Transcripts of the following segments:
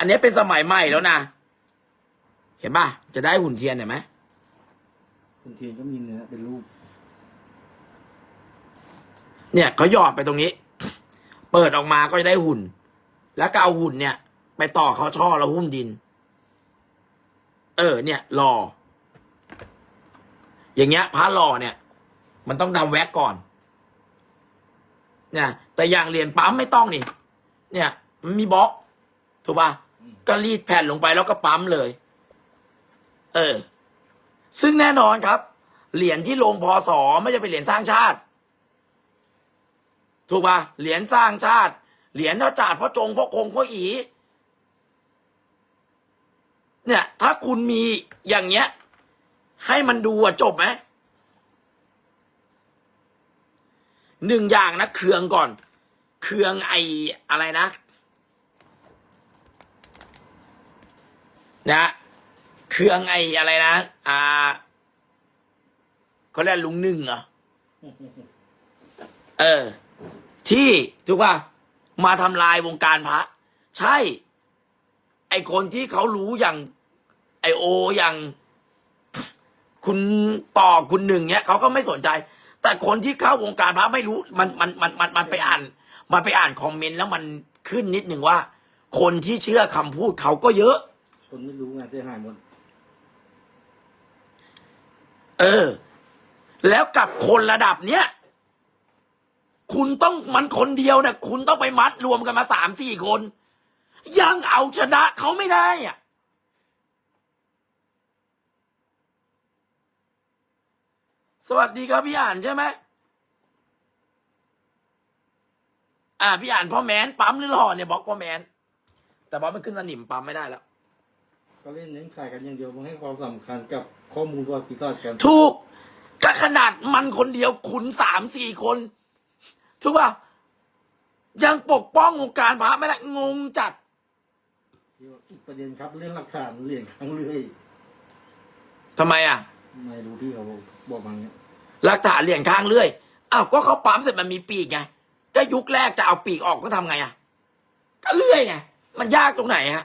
อันนี้เป็นสมัยใหม่แล้วนะ เห็นป่ะ จะได้หุ่นเทียนเห็นไหมคุณเทียนก็มีเนื้อเป็นรูป เนี่ยเขาหยอดไปตรงนี้ เปิดออกมาก็จะได้หุ่น แล้วก็เอาหุ่นเนี่ย ไปต่อเขาช่อแล้วหุ้มดิน เออ เนี่ยหล่อ อย่างเงี้ยพระหล่อเนี่ย มันต้องดำแว็กก่อน เนี่ย แต่อย่างเหรียญปั๊มไม่ต้องนี่ เนี่ย มันมีบล็อกถูกป่ะ ก็รีดแผ่นลงไปแล้วก็ปั๊มเลย เออ ซึ่งแน่นอนครับ เหรียญที่ลงพอสอไม่จะเป็นเหรียญสร้างชาติ ถูกป่ะเหรียญสร้างชาติ เหรียญพระจาดพระจงพระคงพระอี เนี่ย ถ้าคุณมีอย่างเงี้ย ให้มันดูอะจบไหมหนึ่งอย่างนะเคืองก่อน เคืองไออะไรนะ นะเคืองไออะไรนะ อ่าเขาเรียกลุงหนึ่งเหรอ เออ ที่ถูกป่ะมาทำลายวงการพระ ใช่ ไอคนที่เขารู้อย่าง ไอโออย่าง คุณต่อคุณหนึ่งเนี้ยเขาก็ไม่สนใจ แต่คนที่เข้าวงการพระไม่รู้ มันมันมันมันมันไปอ่าน มันไปอ่านคอมเมนต์แล้วมันขึ้นนิดหนึ่งว่า คนที่เชื่อคำพูดเขาก็เยอะ คนไม่รู้ไงเสียหายหมด เออ แล้วกับคนระดับเนี้ย คุณต้องมันคนเดียวเนี่ยคุณต้องไปมัดรวมกันมาสามสี่คน ยังเอาชนะเขาไม่ได้อะสวัสดีครับพี่อ่านใช่ไหมอ่าพี่อ่านพ่อแมนปั๊มหรือหล่อเนี่ยบอกพ่อแมน แต่บอกมันขึ้นสนิมปั๊มไม่ได้แล้ว ก็เล่นเน้นขายกันอย่างเดียวไมันให้ความสำคัญกับข้อมูลประวัติศาสตร์กันถูกก็ขนาดมันคนเดียวขุนสามสี่คน ถูกป่ะยังปกป้องวงการพระไม่ได้งงจัดอีกประเด็นครับเรื่องหลักฐานเหรียญครั้งเลื่อยทำไมอะ ไม่รู้พี่เขาบอกบอกมาเนี้ยหลักฐานเหรียญข้างเรื่อยอ้าวก็เขาปั๊มเสร็จมันมีปีกไงก็ยุคแรกจะเอาปีกออกก็ทำไงอะก็เลื่อยไงมันยากตรงไหนฮะ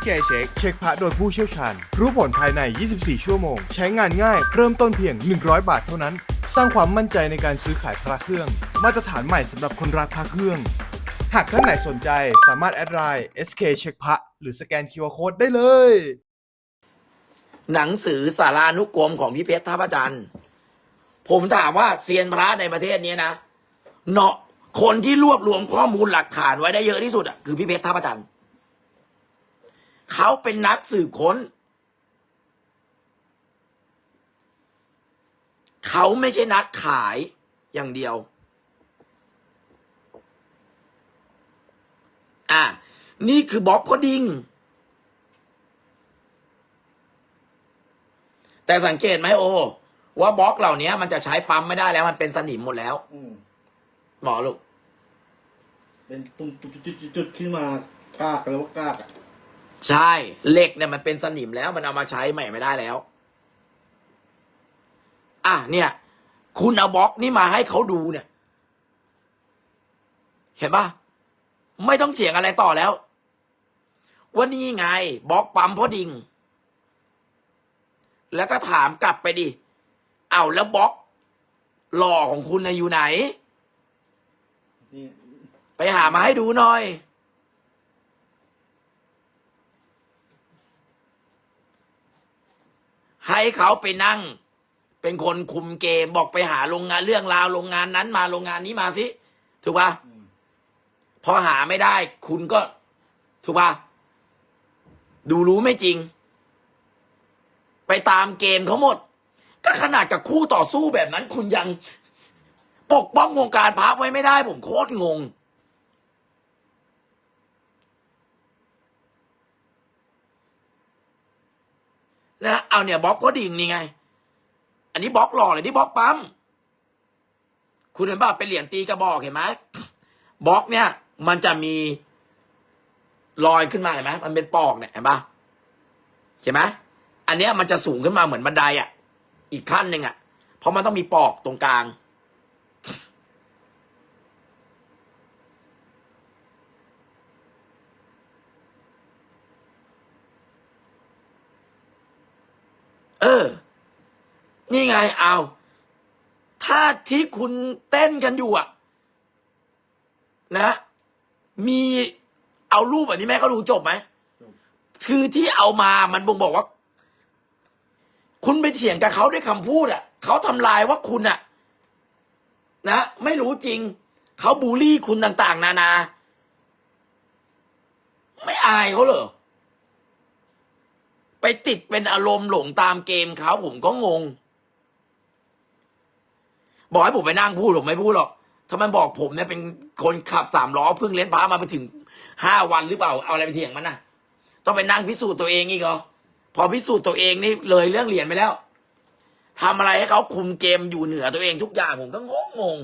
SK Check เช็คพระโดยผู้เชี่ยวชาญ รู้ผลภายใน 24 ชั่วโมง ใช้งานง่าย เริ่มต้นเพียง 100 บาทเท่านั้น สร้างความมั่นใจในการซื้อขายพระเครื่อง มาตรฐานใหม่สำหรับคนรักพระเครื่อง หากท่านไหนสนใจสามารถแอดไลน์ SK เช็คพระหรือสแกน QR Code ได้เลย หนังสือสารานุกรมของพี่เพชรท่าพระจันทร์ผมถามว่าเซียนพระในประเทศนี้นะเนาะคนที่รวบรวมข้อมูลหลักฐานไว้ได้เยอะที่สุดอะคือพี่เพชรท่าพระจันทร์ เขาเป็นนักสืบค้น เขาไม่ใช่นักขายอย่างเดียว อะ นี่คือบ๊อบก็ดิง แต่สังเกตไหมโอ ว่าบล็อกเหล่านี้มันจะใช้ปั๊มไม่ได้แล้วมันเป็นสนิมหมดแล้ว อืมหมอลูก เป็นตุ่มจุดๆจุดๆขึ้นมากากกันแล้วว่ากากอะ ใช่เหล็กเนี่ยมันเป็นสนิมแล้วมันเอามาใช้ใหม่ไม่ได้แล้ว อะเนี่ย คุณเอาบล็อกนี่มาให้เขาดูเนี่ย เห็นปะไม่ต้องเถียงอะไรต่อแล้วว่านี่ไงบล็อกปั๊มพอดิง แล้วก็ถามกลับไปดิเอาแล้วบล็อกหล่อของคุณนะอยู่ไหน ไปหามาให้ดูหน่อย ให้เขาไปนั่ง เป็นคนคุมเกมบอกไปหาโรงงานเรื่องราวโรงงานนั้นมาโรงงานนี้มาสิถูกปะพอหาไม่ได้ คุณก็ ถูกปะดูรู้ไม่จริง ไปตามเกมเขาหมด ก็ขนาดกับคู่ต่อสู้แบบนั้น คุณยัง ปกป้องวงการพักไว้ไม่ได้ ผมโคตรงง นะเอาเนี่ยบล็อกก็ดิ่งนี่ไง อันนี้บล็อกหล่อเลยนี่บล็อกปั๊มคุณเห็นป่ะเป็นเหรียญตีกระบอกเห็นไหมบล็อกเนี่ย มันจะมีลอยขึ้นมาเห็นไหมมันเป็นปอกเนี่ยเห็นป่ะเห็นไหมอันเนี้ยมันจะสูงขึ้นมาเหมือนบันไดอะ อีกขั้นหนึ่งอะเพราะมันต้องมีปอกตรงกลาง เออ นี่ไงเอาถ้าที่คุณเต้นกันอยู่อะนะ มีเอารูปแบบนี้แม่เขาดูจบไหมจบคือที่เอามามันบ่งบอกว่า คุณไปเถียงกับเขาด้วยคำพูดอะเขาทำลายว่าคุณอะนะไม่รู้จริง เขาบูลลี่คุณต่าง ๆ นานา ไม่อายเขาเหรอ ไปติดเป็นอารมณ์หลงตามเกมเขาผมก็งง บอกให้ผมไปนั่งพูดผมไม่พูดหรอกถ้ามันบอกผมเนี่ยเป็นคนขับสามล้อเพิ่งเล่นพามาไปถึงห้าวันหรือเปล่าเอาอะไรไปเถียงมันนะต้องไปนั่งพิสูจน์ตัวเองอีกเหรอพอพิสูจน์ตัวเองนี่เลยเรื่องเหรียญไปแล้วทำอะไรให้เขาคุมเกมอยู่เหนือตัวเองทุกอย่างผมก็งงงง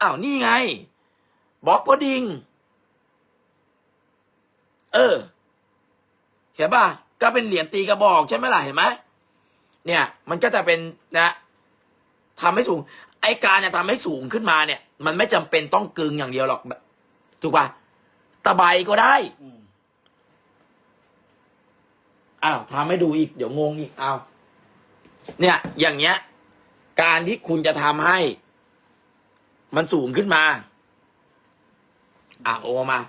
อ้าวนี่ไงบล็อกพอดิง ออเห็นป่ะก็เป็นเหรียญตีกระบอกใช่ไหมล่ะเห็นไหมเนี่ย มันก็จะเป็นนะทำให้สูง ไอการจะทำให้สูงขึ้นมาเนี่ย มันไม่จำเป็นต้องกึงอย่างเดียวหรอกแบบถูกป่ะตะไบก็ได้อืมอ้าวทำให้ดูอีก เดี๋ยวงงอีกอ้าวเนี่ย อย่างเงี้ย การที่คุณจะทำให้ มันสูงขึ้นมา อะโอมา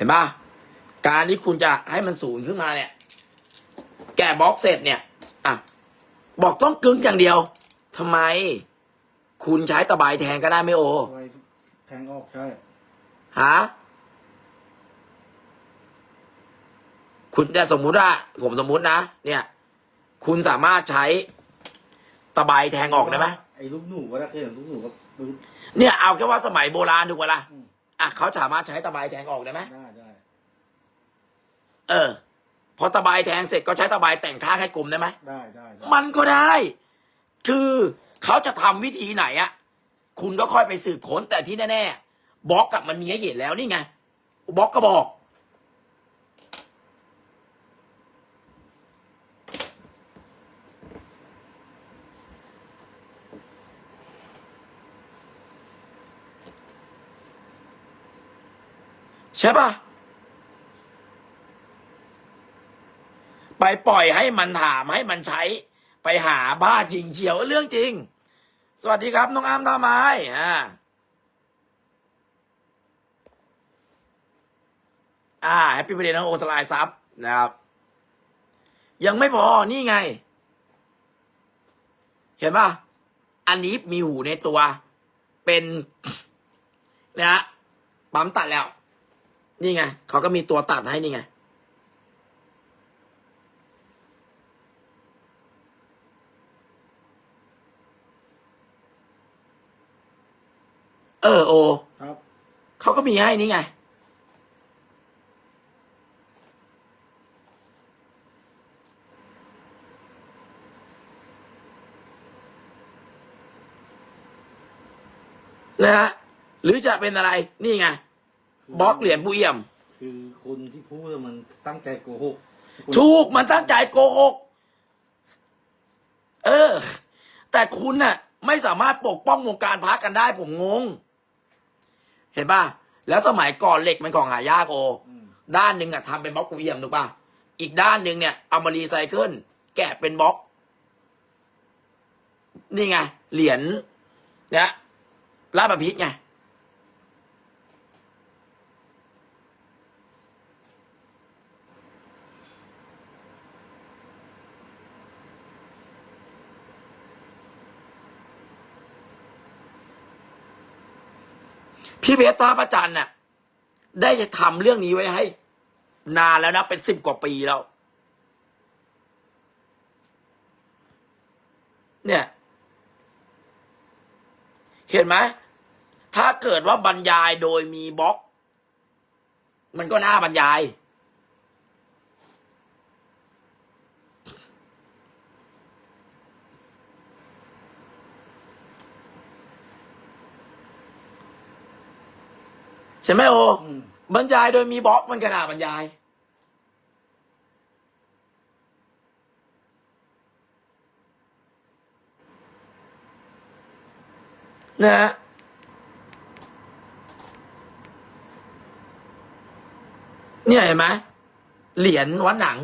ห็นปะการที่คุณจะให้มันสูงขึ้นมาเนี่ย แกะบล็อกเสร็จเนี่ย อะ บอกต้องกึ้งอย่างเดียวทำไม คุณใช้ตะไบแทนก็ได้ไม่โอไว้แทงออกใช่ฮะคุณจะสมมุติว่าผมสมมุตินะเนี่ย คุณสามารถใช้ตะไบแทงออกได้ไหมไอ้ลูกหนูก็ได้เคยเห็นลูกหนูก็ปึ๊บเนี่ยเอาแค่ว่าสมัยโบราณถูกปะล่ะอืมอะเขาสามารถใช้ตะไบแทงออกได้ไหมได้ได้ เออ พอตะไบแทงเสร็จก็ใช้ตะไบแต่งค่าให้กลมได้ไหม ได้ได้ได้มันก็ได้ คือเขาจะทำวิธีไหนอะคุณก็ค่อยไปสืบค้นแต่ที่แน่ๆบล็อกกับมันมีให้เห็นแล้วนี่ไงบล็อกก็บอก ใช่ปะ ไปปล่อยให้มันถามให้มันใช้ ไปหาบ้าจริงเชียวเรื่องจริง สวัสดีครับ น้องอามท่าไม้อ่าอ่าแฮปปี้ r ร d เดย์น้องโอสลายซับนะครับ ยังไม่พอนี่ไง เห็นป่ะ อันนี้มีหูในตัว เป็นนะฮะปั๊มตัดแล้ว นี่ไงเขาก็มีตัวตัดให้นี่ไง เออโอ ครับ เขาก็มีให้นี่ไง นะฮะหรือจะเป็นอะไรนี่ไงบล็อกเหรียญผู้เอี่ยม คือคนที่พูดมันตั้งใจโกหกถูกมันตั้งใจโกหก เออ แต่คุณน่ะ ไม่สามารถปกป้องวงการพักกันได้ผมงง เห็นป่ะ แล้วสมัยก่อนเหล็กมันของหายากโออืมด้านหนึ่งอะทำเป็นบล็อกกูเอี่ยมถูกป่ะ อีกด้านหนึ่งเนี่ยเอามารีไซเคิลแกะเป็นบล็อก นี่ไง เหรียญเนี่ยลาดประพิษไง พี่เพชรท่าประจันน่ะ ได้จะทำเรื่องนี้ไว้ให้ นานแล้วนะ เป็นสิบกว่าปีแล้ว เนี่ย เห็นไหมถ้าเกิดว่าบรรยายโดยมีบล็อก มันก็น่าบรรยาย ช่ไหมโออืมบรรยายโดยมีบล็อกมันก็น่าบรรยาย นะฮะเนี่ยเห็นไหมเหรียญวัดหนัง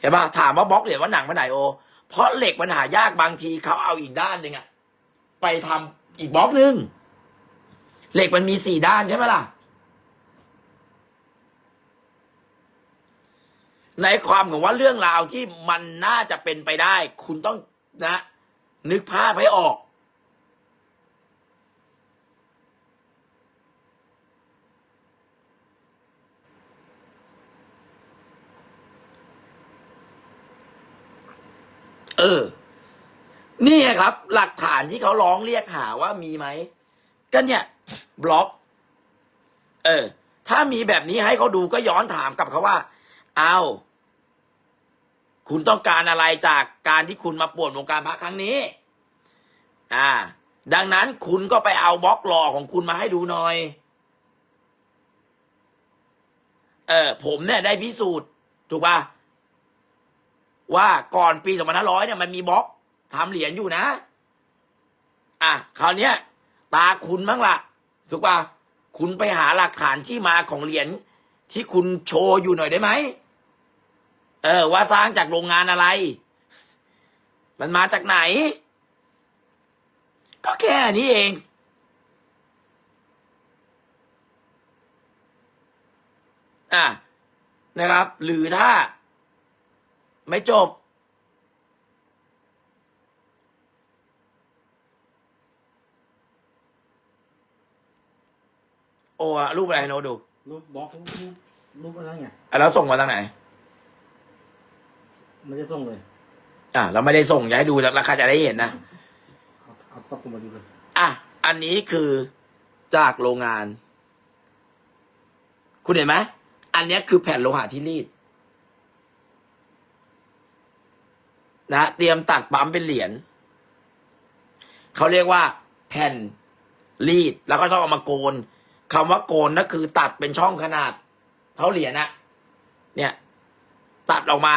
เห็นปะถามว่าบล็อกเหรียญวัดหนังไปไหนโอ เพราะเหล็กมันหายากบางทีเขาเอาอีกด้านหนึ่งอะ ไปทำอีกบล็อกหนึ่งเหล็กมันมีสี่ด้านใช่ไหมล่ะ ในความของว่าเรื่องราวที่มันน่าจะเป็นไปได้ คุณต้องนะ นึกภาพให้ออก เออ นี่ไงครับ หลักฐานที่เขาร้องเรียกหาว่ามีไหมก็เนี่ย บล็อก เออ ถ้ามีแบบนี้ให้เขาดูก็ย้อนถามกลับเขาว่า เอาคุณต้องการอะไรจากการที่คุณมาป่วนวงการพระครั้งนี้ อ่า ดังนั้นคุณก็ไปเอาบล็อกหล่อของคุณมาให้ดูหน่อย เออ ผมเนี่ยได้พิสูจน์ ถูกป่ะว่าก่อนปี2500เนี่ยมันมีบล็อก ทำเหรียญอยู่นะ อะคราวเนี้ย ตาคุณมั้งละถูกป่ะคุณไปหาหลักฐานที่มาของเหรียญที่คุณโชว์อยู่หน่อยได้ไหม เออ ว่าสร้างจากโรงงานอะไร มันมาจากไหน ก็แค่นี้เอง อะนะครับ หรือถ้า ไม่จบ โอ้อะรูปอะไรให้โนตดูรูปบล็อกรูปรูปอะไรไงอะแล้วส่งมาทางไหน ไม่ได้ส่งเลยอะเราไม่ได้ส่งอย่าให้ดูแล้วราคาจะได้เห็นนะเอาเอาสับผมมาดูเลยอะอันนี้คือจากโรงงาน คุณเห็นไหมอันเนี้ยคือแผ่นโลหะที่รีด นะเตรียมตัดปั๊มเป็นเหรียญเขาเรียกว่า แผ่นรีดแล้วก็ต้องเอามาโกน คำว่าโกนนั่นคือตัดเป็นช่องขนาด เท่าเหรียญนะเนี่ย ตัดออกมา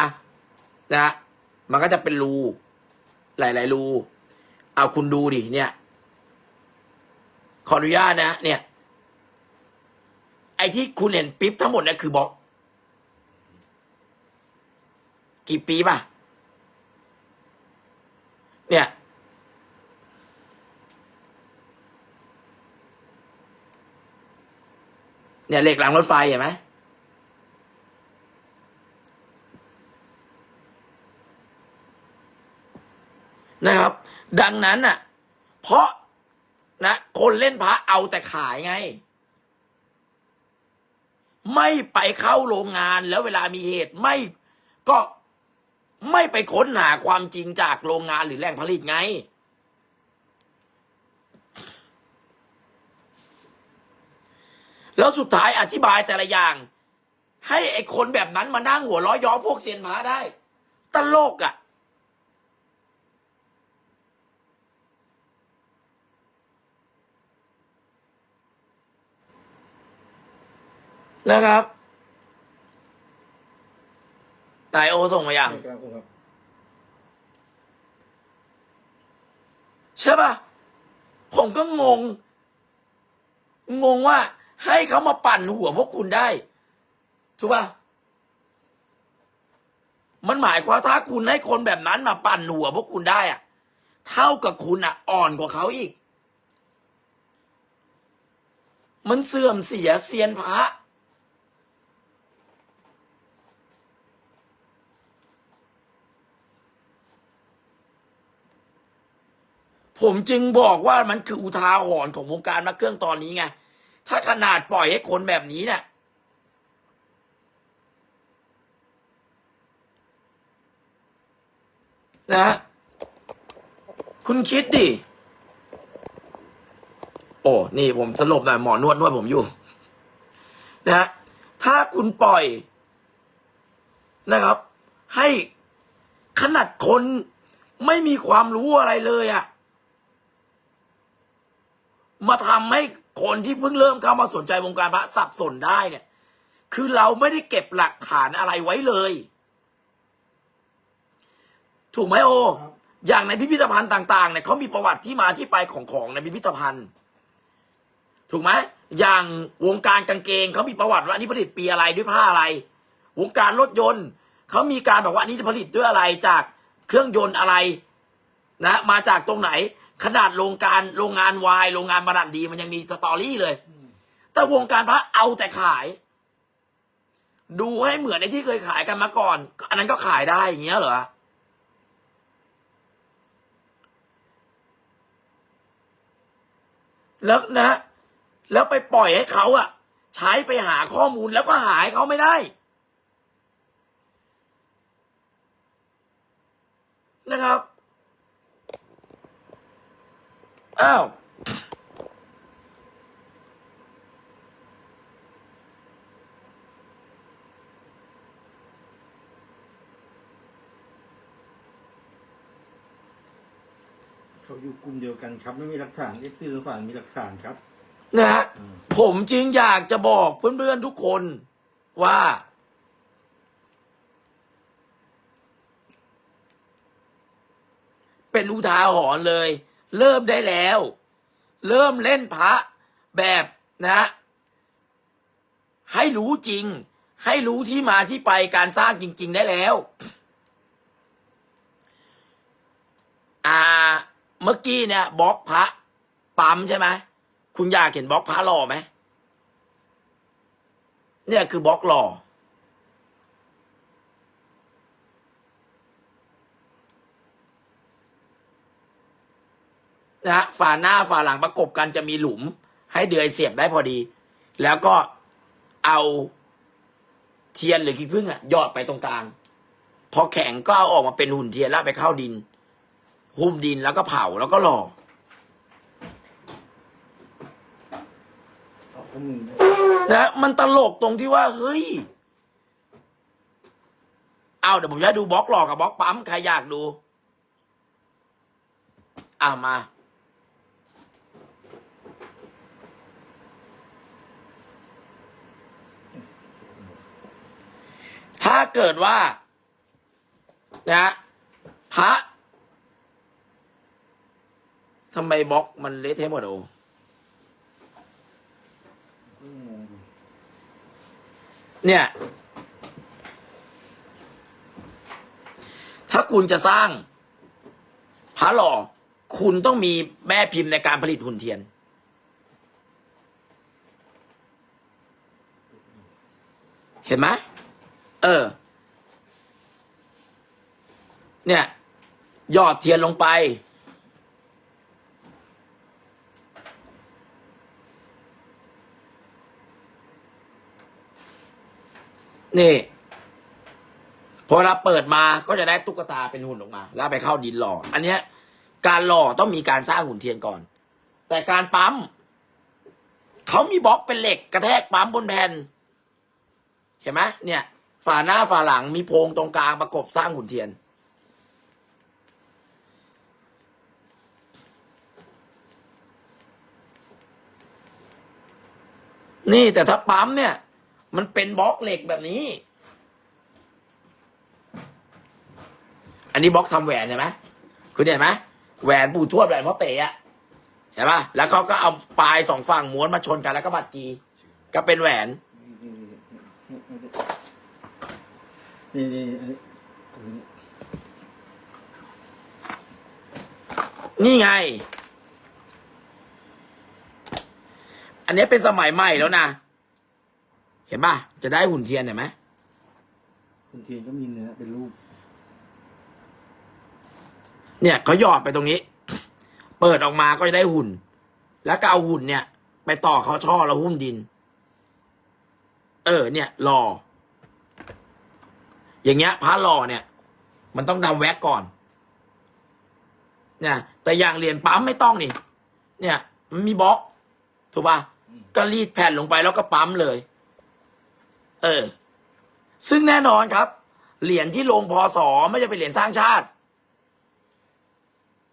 นะมันก็จะเป็นรู หลาย ๆ รู เอาคุณดูดิเนี่ย ขออนุญาตนะ เนี่ย ไอ้ที่คุณเห็นปิ๊บทั้งหมดเนี่ยคือบล็อก กี่ปีป่ะ เนี่ย เนี่ยเหล็กหลังรถไฟเห็นไหมนะครับ ดังนั้นน่ะ เพราะนะคนเล่นพระเอาแต่ขายไง ไม่ไปเข้าโรงงานแล้วเวลามีเหตุไม่ก็ไม่ไปค้นหาความจริงจากโรงงานหรือแหล่งผลิตไง แล้วสุดท้ายอธิบายแต่ละอย่าง ให้ไอ้คนแบบนั้นมานั่งหัวล้อย้อพวกเซียนพระได้ตลกอะ่ะ นะครับนายโอส่งมาอย่างใช่กลางส่งครับใช่ป่ะผมก็งง งงว่า ให้เขามาปั่นหัวพวกคุณได้ ถูกปะมันหมายความถ้าคุณให้คนแบบนั้นมาปั่นหัวพวกคุณได้อะเท่ากับคุณอะ อ่อนกว่าเขาอีก มันเสื่อมเสียเซียนพระผมจึงบอกว่ามันคืออุทาหรณ์ของวงการมาเครื่องตอนนี้ไง ถ้าขนาดปล่อยให้คนแบบนี้เนี่ยนะ คุณคิดดิ โอ้ นี่ผมสลบหน่อยหมอนวดนวดผมอยู่นะฮะถ้าคุณปล่อย นะครับ ให้ขนาดคนไม่มีความรู้อะไรเลยอะมาทำให้ คนที่เพิ่งเริ่มเข้ามาสนใจวงการพระสับสนได้เนี่ย คือเราไม่ได้เก็บหลักฐานอะไรไว้เลย ถูกไหมโอ อย่างในพิพิธภัณฑ์ต่าง ๆเนี่ยเขามีประวัติที่มาที่ไปของของในพิพิธภัณฑ์ ถูกไหมอย่างวงการกางเกงเขามีประวัติว่าอันนี้ผลิตปีอะไรด้วยผ้าอะไร วงการรถยนต์เขามีการบอกว่านนี้จะผลิตด้วยอะไรจากเครื่องยนต์อะไรนะ มาจากตรงไหน ขนาดโรงการโรงงานวายโรงงานบารันดีมันยังมีสตอรี่เลย แต่วงการพระเอาแต่ขาย ดูให้เหมือนในที่เคยขายกันมาก่อน อันนั้นก็ขายได้อย่างเงี้ยเหรอแล้วนะ แล้วไปปล่อยให้เขาอะใช้ไปหาข้อมูลแล้วก็หาให้เขาไม่ได้ นะครับ อ้าวเขาอยู่กลุ่มเดียวกันครับ ไม่มีหลักฐานเอฟซีหรือฝ่ายมีหลักฐานครับ นะฮะอืมผมจึงอยากจะบอกเพื่อนๆทุกคนว่า เป็นอุทาหรณ์เลย เริ่มได้แล้ว เริ่มเล่นพระแบบนะ ให้รู้จริง ให้รู้ที่มาที่ไปการสร้างจริง ๆ ได้แล้ว อ่า เมื่อกี้เนี่ยบล็อกพระปั๊มใช่ไหมคุณอยากเห็นบล็อกพระหล่อไหมเนี่ยคือบล็อกหล่อ นะฮะฝาหน้าฝาหลังประกบกันจะมีหลุม ให้เดือยเสียบได้พอดี แล้วก็เอาเทียนหรือขี้ผึ้งอะหยอดไปตรงกลางพอแข็งก็เอาออกมาเป็นหุ่นเทียนแล้วไปเข้าดิน หุ้มดินแล้วก็เผาแล้วก็หล่อนะนะมันตลกตรงที่ว่า เฮ้ยเอาเดี๋ยวผมจะดูบล็อกหลอกกับบล็อกปั๊มใครอยากดู อ่ามา ถ้าเกิดว่านะพระทำไมบล็อกมันเละเทะหมดโออืมเนี่ย ถ้าคุณจะสร้างพระหล่อคุณต้องมีแม่พิมพ์ในการผลิตหุ่นเทียน เห็นไหม เออ เนี่ยหยอดเทียนลงไป นี่พอเราเปิดมาก็จะได้ตุ๊กตาเป็นหุ่นออกมา แล้วไปเข้าดินหล่อ อันเนี้ย การหล่อต้องมีการสร้างหุ่นเทียนก่อน แต่การปั๊มเขามีบล็อกเป็นเหล็กกระแทกปั๊มบนแผ่นเห็นไหมเนี่ย ฝาหน้าฝาหลังมีโพรงตรงกลางประกบสร้างหุ่นเทียน นี่แต่ถ้าปั๊มเนี่ย มันเป็นบล็อกเหล็กแบบนี้ อันนี้บล็อกทำแหวนเห็นไหมคุณเห็นไหมแหวนปู่ทวดแหวนพ่อเตอะเห็นปะแล้วเขาก็เอาปลายสองฝั่งม้วนมาชนกันแล้วก็บัดจีก็เป็นแหวน นี่นี่นี่อันนี้อันนี้นี่ไง อันนี้เป็นสมัยใหม่แล้วนะ เห็นปะจะได้หุ่นเทียนเห็นไหมคุณเทียนก็มีเนื้อเป็นรูป เนี่ยเขาหยอดไปตรงนี้ เปิดออกมาก็จะได้หุ่น แล้วก็เอาหุ่นเนี่ย ไปต่อเขาช่อแล้วหุ้มดิน เออ เนี่ยหล่อ อย่างเงี้ยพระหล่อเนี่ย มันต้องดำแว็กก่อนเนี่ยแต่อย่างเหรียญปั๊มไม่ต้องนี่ เนี่ย มันมีบล็อก ถูกป่ะก็รีดแผ่นลงไปแล้วก็ปั๊มเลย เออ ซึ่งแน่นอนครับ เหรียญที่ลงพอสอไม่ใช่เป็นเหรียญสร้างชาติ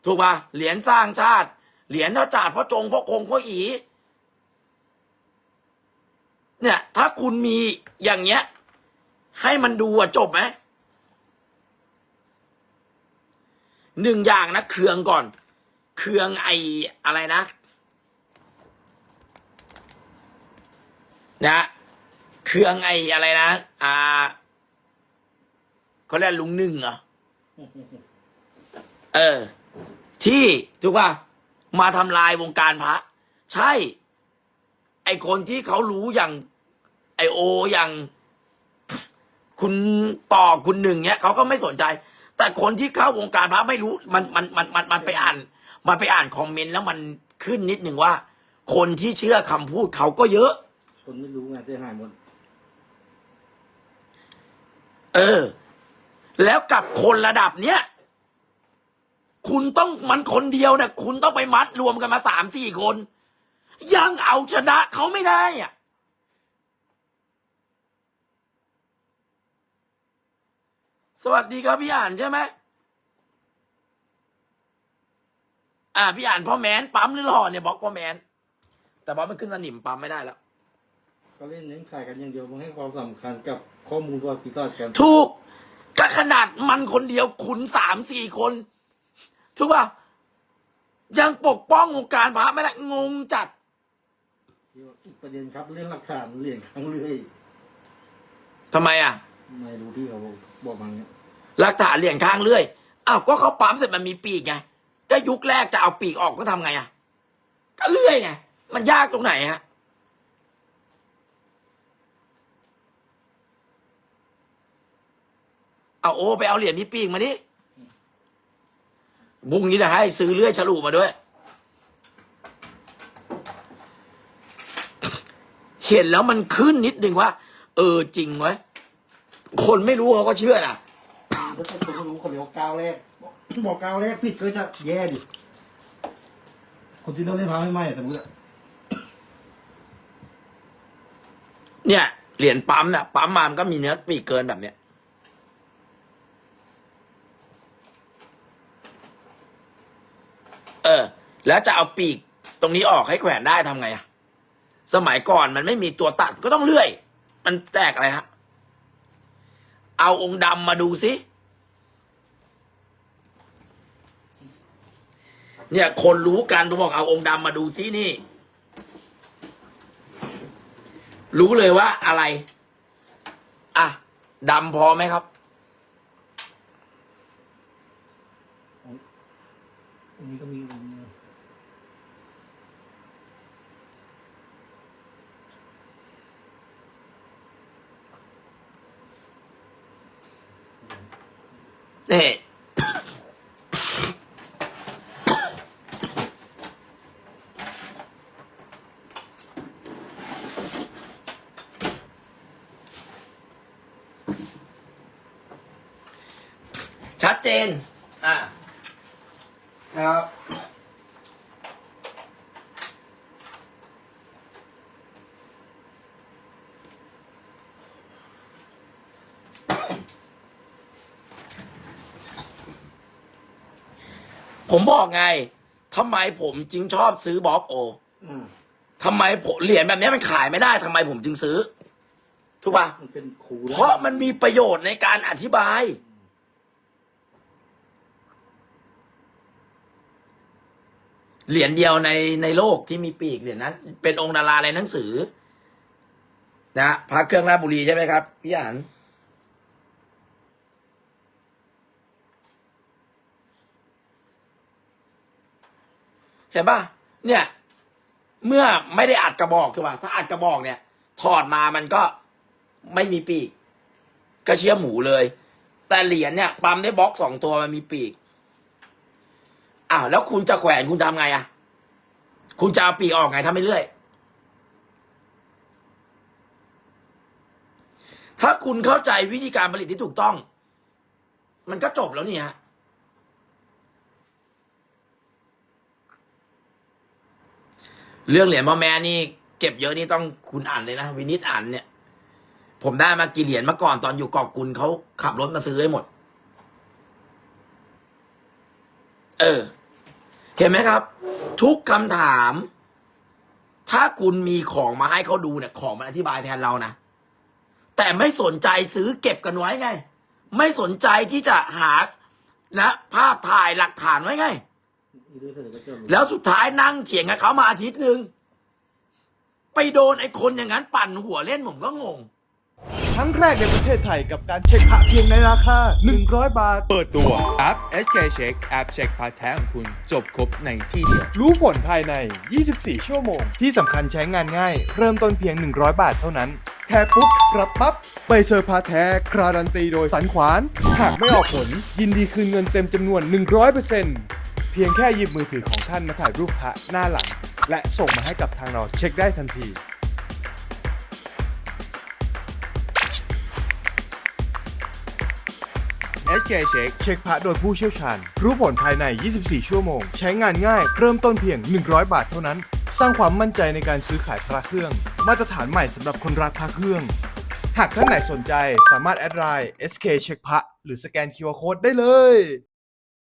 ถูกป่ะเหรียญสร้างชาติ เหรียญพระจ่าพ่อจงพ่อคงพ่ออี เนี่ย ถ้าคุณมีอย่างเงี้ย ให้มันดูอะจบไหมหนึ่งอย่างนะเคืองก่อน เคืองไออะไรนะนะเคืองไออะไรนะ อ่าเขาเรียกลุงหนึ่งเหรอเออ ที่ถูกป่ะมาทำลายวงการพระ ใช่ ไอคนที่เขารู้อย่าง ไอโออย่าง คุณต่อคุณหนึ่งเนี้ยเขาก็ไม่สนใจ แต่คนที่เข้าวงการพระไม่รู้มันมันมันมันมันไปอ่าน มันไปอ่านคอมเมนต์แล้วมันขึ้นนิดหนึ่งว่า คนที่เชื่อคำพูดเขาก็เยอะ คนไม่รู้ไงเสียหายหมดเออ แล้วกับคนระดับเนี้ยคุณต้องมันคนเดียวเนี่ยคุณต้องไปมัดรวมกันมาสามสี่คน ยังเอาชนะเขาไม่ได้อะ สวัสดีครับพี่อ่านใช่ไหมอ่าพี่อ่านพ่อแมนปั๊มหรือหล่อเนี่ยบอกพ่อแมน แต่บอกมันขึ้นสนิมปั๊มไม่ได้แล้ว ก็เล่นเน้นขายกันอย่างเดียวมันให้ความสำคัญกับข้อมูลประวัติศาสตร์กันถูกก็ขนาดมันคนเดียวขุนสามสี่คน ถูกป่ะ ยังปกป้องวงการพระไม่ได้งงจัด อีกประเด็นครับเรื่องหลักฐานเหรียญครั้งเรื่อย ทำไมอะ ไม่รู้ที่เขาบอกมาเนี่ยหลักฐานเหรียญข้างเรื่อยอ้าวก็เขาปั๊มเสร็จมันมีปีกไงก็ยุคแรกจะเอาปีกออกก็ทำไงอะ ก็เลื่อยไงมันยากตรงไหนฮะเอาโอไปเอาเหรียญมีปีกมาดิบุ้งนี้นะให้ซื้อเลื่อยฉลุมาด้วย เห็นแล้วมันขึ้นนิดนึงว่า เออจริงไว้ย คนไม่รู้เขาก็เชื่อนะแล้วถ้าคนไม่รู้คนเดียวก้าวแรกบอกบอกก้าวแรกผิดก็จะแย่ดิคนที่เริ่มเล่นพาไม่ไหม่แต่มุติอะเนี่ยเหรียญปั๊มเนี่ยปั๊มมามันก็มีเนื้อปีกเกินแบบเนี้ยเออ แล้วจะเอาปีกตรงนี้ออกให้แขวนได้ทำไงอะสมัยก่อนมันไม่มีตัวตัดก็ต้องเลื่อย มันแตกอะไรฮะ เอาองค์ดำมาดูสิเนี่ย คนรู้กันต้องบอกเอาองค์ดำมาดูซินี่ รู้เลยว่าอะไร อะดำพอไหมครับอันนี้ก็มี องค์หนึ่ง นี่ ชัดเจน อะ ครับ ผมบอกไงทำไมผมจึงชอบซื้อบล็อกโออ่าทำไมผมเหรียญแบบนี้มันขายไม่ได้ทำไมผมจึงซื้อ ถูกปะมันเป็นครูเพราะมันมีประโยชน์ในการอธิบาย เหรียญเดียวในในโลกที่มีปีกเหรียญนั้น เป็นองค์ดาราในหนังสือ นะพระเครื่องราชบุรีใช่ไหมครับ พี่อ่าน เห็นป่ะเนี่ยเมื่อไม่ได้อัดกระบอกถูกป่ะถ้าอัดกระบอกเนี่ย ถอดมามันก็ไม่มีปีก ก็เชื่อหมูเลย แต่เหรียญเนี่ยปั๊มได้บล็อกสองตัวมันมีปีกอ้าวแล้วคุณจะแขวนคุณทำไงอะคุณจะเอาปีกออกไงถ้าไม่เลื่อย ถ้าคุณเข้าใจวิธีการผลิตที่ถูกต้อง มันก็จบแล้วนี่ฮะ เรื่องเหรียญพ่อแม่นี่เก็บเยอะนี่ต้องคุณอ่านเลยนะวินิจอ่านเนี่ย ผมได้มากี่เหรียญเมื่อก่อนตอนอยู่กอบกุลเขาขับรถมาซื้อให้หมด เออ เห็นไหมครับ ทุกคำถาม ถ้าคุณมีของมาให้เขาดูเนี่ย ของมันอธิบายแทนเรานะแต่ไม่สนใจซื้อเก็บกันไว้ไง ไม่สนใจที่จะหานะ ภาพถ่ายหลักฐานไว้ไง แล้วสุดท้ายนั่งเถียงกับเขามาอาทิตย์หนึ่งไปโดนไอ้คนอย่างนั้นปั่นหัวเล่นผมก็งงครั้งแรกในประเทศไทยกับการเช็คพระเพียงในราคา 100 บาท เปิดตัวแอป SK Check แอปเช็คพาร์ทแท้ของคุณ จบครบในที่เดียว รู้ผลภายใน 24 ชั่วโมง ที่สำคัญใช้งานง่าย เริ่มต้นเพียง 100 บาทเท่านั้น แค่ปุ๊บรับปั๊บใบเซอร์พาแท้คราดันตีโดยสันขวาน หากไม่ออกผล ยินดีคืนเงินเต็มจำนวน 100%เพียงแค่หยิบมือถือของท่านมาถ่ายรูปพระหน้าหลัง และส่งมาให้กับทางเราเช็คได้ทันที SK Check เช็คพระโดยผู้เชี่ยวชาญ รู้ผลภายใน 24 ชั่วโมง ใช้งานง่าย เริ่มต้นเพียง 100 บาทเท่านั้น สร้างความมั่นใจในการซื้อขายพระเครื่อง มาตรฐานใหม่สำหรับคนรักพระเครื่อง หากท่านไหนสนใจสามารถแอดไลน์ SK เช็คพระหรือสแกน QR Code ได้เลย